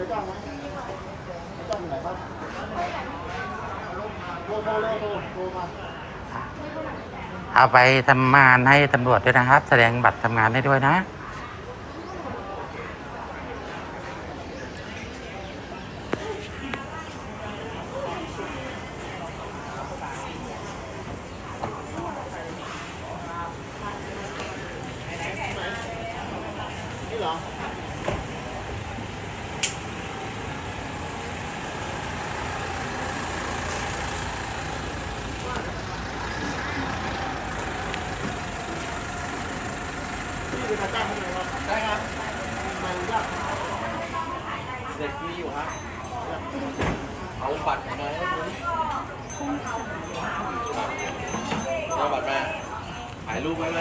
นายจ้างไหมจ้างอยู่ไหนครับโทรโทรเลยโทรโทรมาเอาไปทำงานให้ตำรวจด้วยนะครับ แสดงบัตรทำงานได้ด้วยนะ พี่เป็นนายจ้างใช่ไหมครับใช่ครับนายางเด็กมีอยู่ฮะเอาบัตรมาให้ดูเอาบัตรมาถ่ายรูปไว้ไหม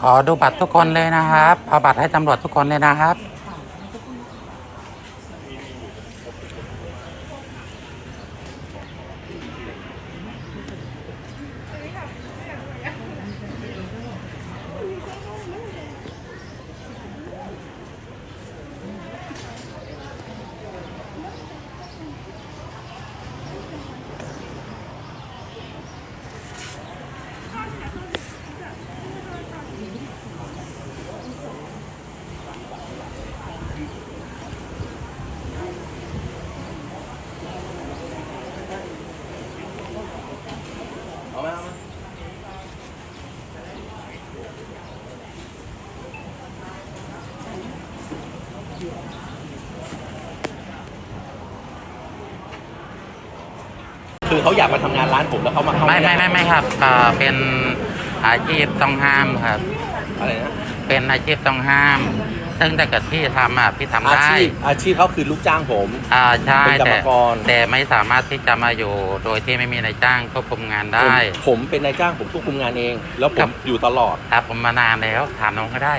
ขอดูบัตรทุกคนเลยนะครับ เอาบัตรให้ตำรวจทุกคนเลยนะครับ คือเขาอยากมาทำงานร้านผมแล้วเขามาเข้าไม่ไม่ไม่ไม่ครับเอ่อเป็นอาชีพต้องห้ามครับ อะไรนะเป็นอาชีพต้องห้าม ซึ่งถ้าเกิดพี่ทำอะพี่ทำอาได้ชีพอาชีพเขาคือลูกจ้างผม อ่าใช่เป็นกรรมแต่กร แต่ไม่สามารถที่จะมาอยู่โดยที่ไม่มีนายจ้างควบคุมงานได้ ผมผมเป็นนายจ้างผมควบคุมงานเอง แล้วผครัมบ อยู่ตลอด ครับผมมานานแล้วถามน้องก็ได้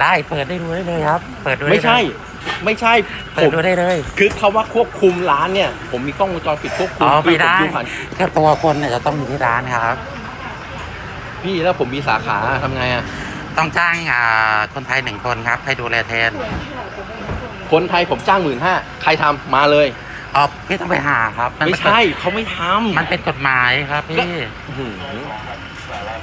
ได้เปิดได้ดูได้เลยครับ เปิดดูด้ไม่ใช่เลยไม่ใช่ผเปิดมดูได้เลย คือคาว่าควบคุมร้านเนี่ย ผมมีกล้องวงจรปิดควบคุมอ๋อคืไม่ได้ผมผ่านแค่ตัวคนเนี่ยจะต้องอยู่ที่ร้านครับ พี่แล้วผมมีสาขาทำไงอะต้องจ้างอ่าคนไทยหนึ่งคนครับ ให้ดูแลแทนคนไทยผมจ้างหมื่นห้าใครทำมาเลย อ๋อพี่ต้องไปหาครับนไม่ใช่เขาไม่ทำมันเป็นกฎหมายครับพี่ อื้อหือ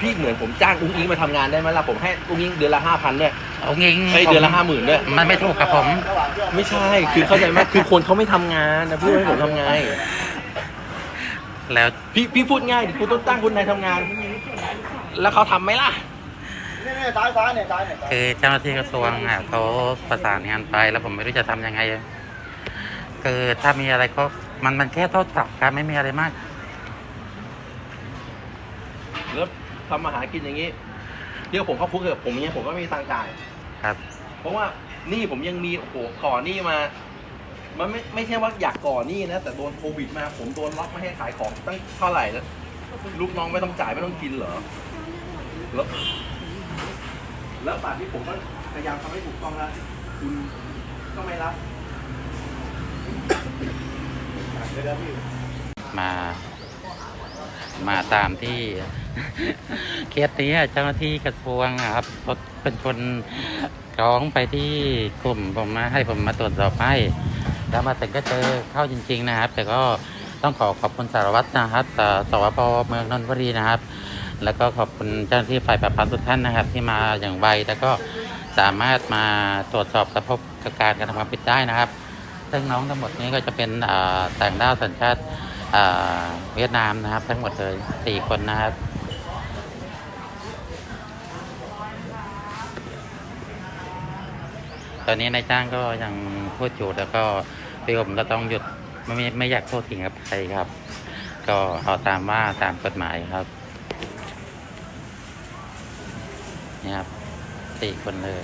พี่เหมือนผมจ้างอุ้งอิงมาทำงานได้ไหมล่ะผมให้อุ้งอิงเดือนละห้าพันด้วยเอางิงเอ้ยเดือนละห้าหมื่นด้วยมันไม่ถูกกับผม ไม่ใช่ คือเข้าใจไหมคือคนเขาไม่ทำงานนะพี่ให้ผมทำไงแล้วพี่พี่พูดง่ายดิคุณต้องตั้งคนในทำงาน แล้วเขาทำไหมล่ะ นี่นี่ซ้ายซ้ายเนี่ยซ้ายเนี่ยซ้ายคือเจ้าหน้าที่กระทรวงอะเขาประสานงานไปแล้วผมไม่รู้จะทำยังไงคือถ้ามีอะไรก็มันมันแค่โทษปรับครับไม่มีอะไรมาก แล้ว ทำมาหากินอย่างนี้เดี๋ยวผมเข้าคุกเถอะผมเนี่ยผมก็ไม่มีตังค์จ่าย ครับ เพราะว่าหนี่ผมยังมีโอ้โหก่อหนี้มา มันไม่ไม่ใช่ว่าอยากก่อหนี้นะ แต่โดนโควิดมา ผมโดนล็อกไม่ให้ขายของตั้งเท่าไหร่แล้วลูกน้องไม่ต้องจ่ายไม่ต้องกินเหรอแล้วแล้วบาทที่ผมก็พยายามทำให้ถูกต้องแล้วคุณก็ไม่รับเดี๋ยวเดี๋ยวพี่มา มาตามที่ เคสนี้เจ้าหน้าที่กระทรวงครับเขาเป็นคนร้องไปที่กลุ่มผมมาให้ผมมาตรวจสอบให้ แล้วมาถึงก็เจอเข้าจริง ๆนะครับ แต่ก็ต้องขอขอบคุณสารวัตรนะครับต่อสวปเมืองนนทบุรีนะครับ แล้วก็ขอบคุณเจ้าหน้าที่ฝ่ายปราบปรามทุกท่านนะครับ ที่มาอย่างไวแล้วก็สามารถมาตรวจสอบสภาพการกระทำความผิดได้นะครับซึ่งน้องทั้งหมดนี้ก็จะเป็นอ่าต่างด้าวสัญชาติ เวียดนามนะครับ ทั้งหมดเลยสี่คนนะครับตอนนี้นายจ้างก็ยังพูดอยู่แล้วก็พี่ผมก็ต้องหยุดไม่ไม่อยากโทษทิ้งกับใครครับ ก็เอาตามว่าตามกฎหมายครับนี่ครับสี่คนเลย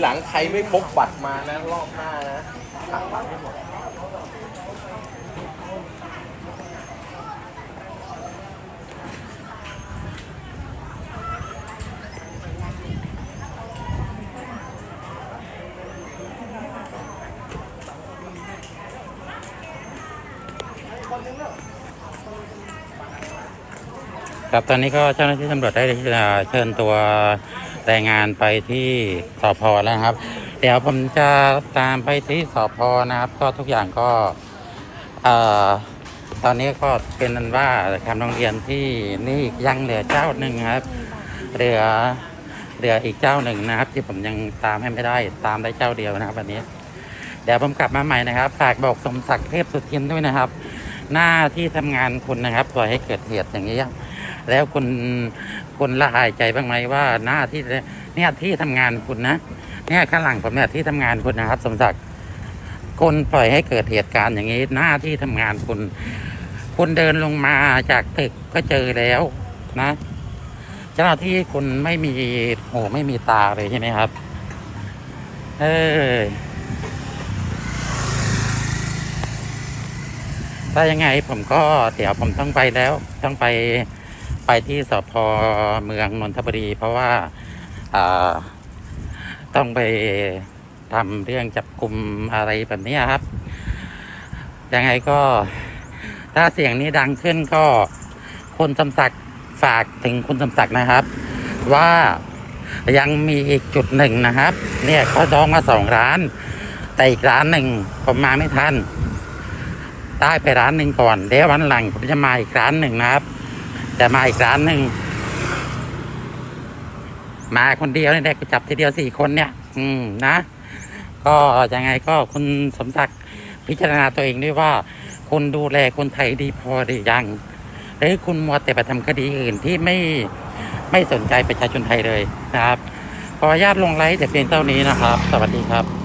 หลังใครไม่พกบัตรมานะรอบหน้านะหักบัตรให้หมดครับตอนนี้ก็เจ้าหน้าที่ตำรวจได้เชิญตัว แรงงานไปที่สพแล้วครับ เดี๋ยวผมจะตามไปที่สพนะครับ ก็ทุกอย่างก็เอ่อตอนนี้ก็เป็นนันว่าทางโรงเรียนที่นี่ยังเหลือเจ้าหนึ่งครับเหลือเหลืออีกเจ้าหนึ่งนะครับ ที่ผมยังตามให้ไม่ได้ตามได้เจ้าเดียวนะครับวันนี้ เดี๋ยวผมกลับมาใหม่นะครับฝากบอกสมศักดิ์เทพสุทินด้วยนะครับ หน้าที่ทำงานคุณนะครับปล่อยให้เกิดเหตุอย่างนี้ แล้วคุณคุณละอายใจบ้างไหมว่าหน้าที่เนี่ยที่ทำงานคุณนะเนี่ยข้างหลังผมเนี่ยที่ทำงานคุณนะครับ สมศักดิ์คุณปล่อยให้เกิดเหตุการณ์อย่างนี้ หน้าที่ทำงานคุณ คุณเดินลงมาจากตึกก็เจอแล้วนะเจ้าหน้าที่คุณไม่มีหูไม่มีตาเลยใช่ไหมครับ เออถ้ายังไงผมก็เดี๋ยวผมต้องไปแล้ว ต้องไป ไปที่สพเมืองนนทบุรี เพราะว่าต้องไปทำเรื่องจับกลุ่มอะไรแบบนี้ครับ ยังไงก็ถ้าเสียงนี้ดังขึ้นก็คุณสมศักดิ์ฝากถึงคุณสมศักดิ์นะครับ ว่ายังมีอีกจุดหนึ่งนะครับ เนี่ยเขาจองมาสองร้าน แต่อีกร้านหนึ่งผมมาไม่ทันได้ไปร้านหนึ่งก่อนเดี๋ยววันหลังผมจะมาอีกร้านหนึ่งนะครับ จะมาอีกร้านหนึ่ง มาคนเดียวนี่ยได้กูจับทีเดียวสี่คนเนี่ย อืมนะ ก็ยังไงก็คุณสมศักดิ์พิจารณาตัวเองด้วยว่า คุณดูแลคนไทยดีพอหรือยัง หรือคุณมัวแต่ไปทำคดีอื่นที่ไม่ไม่สนใจประชาชนไทยเลยนะครับ ขออนุญาตลงไลฟ์แต่เพียงเท่านี้นะครับ สวัสดีครับ